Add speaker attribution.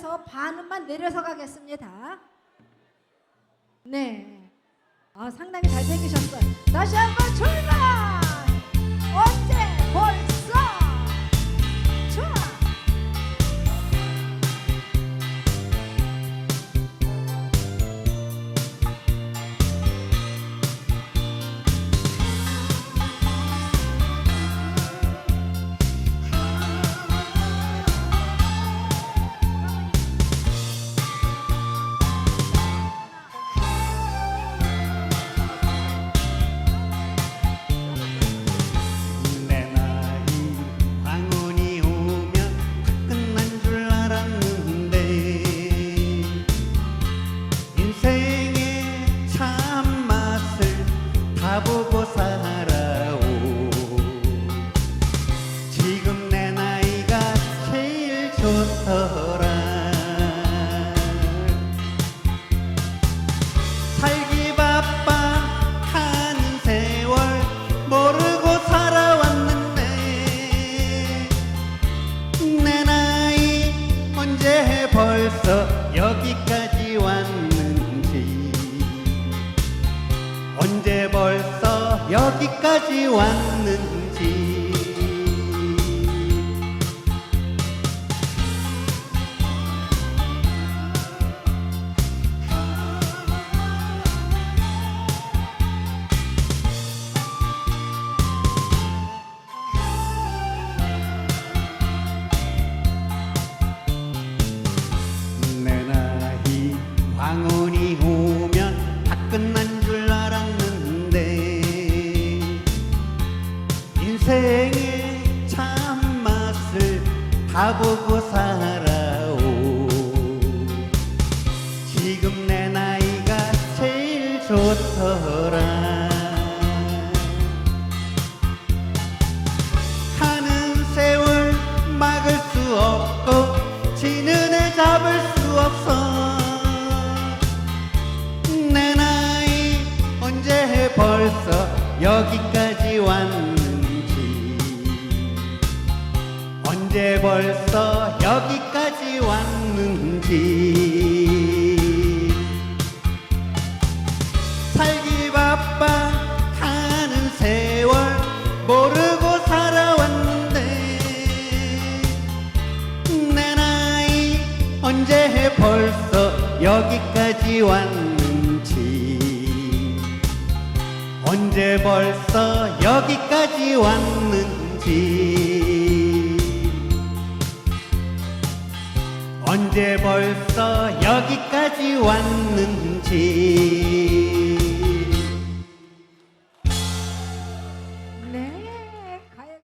Speaker 1: 상태에서 반음만 내려서 가겠습니다. 네. 아, 상당히 잘생기셨어요. 다시 한번 출발!
Speaker 2: 여기까지 왔는지. 내 나이 황혼이 오면 다 끝난 다 보고 살아오. 지금 내 나이가 제일 좋더라. 가는 세월 막을 수 없고 지는 애 잡을 수 없어. 내 나이 언제 벌써 여기까지 언제 벌써 여기까지 왔는지. 살기 바빠 가는 세월 모르고 살아왔는데 내 나이 언제 벌써 여기까지 왔는지. 언제 벌써 여기까지 왔는지 언제 벌써 여기까지 왔는지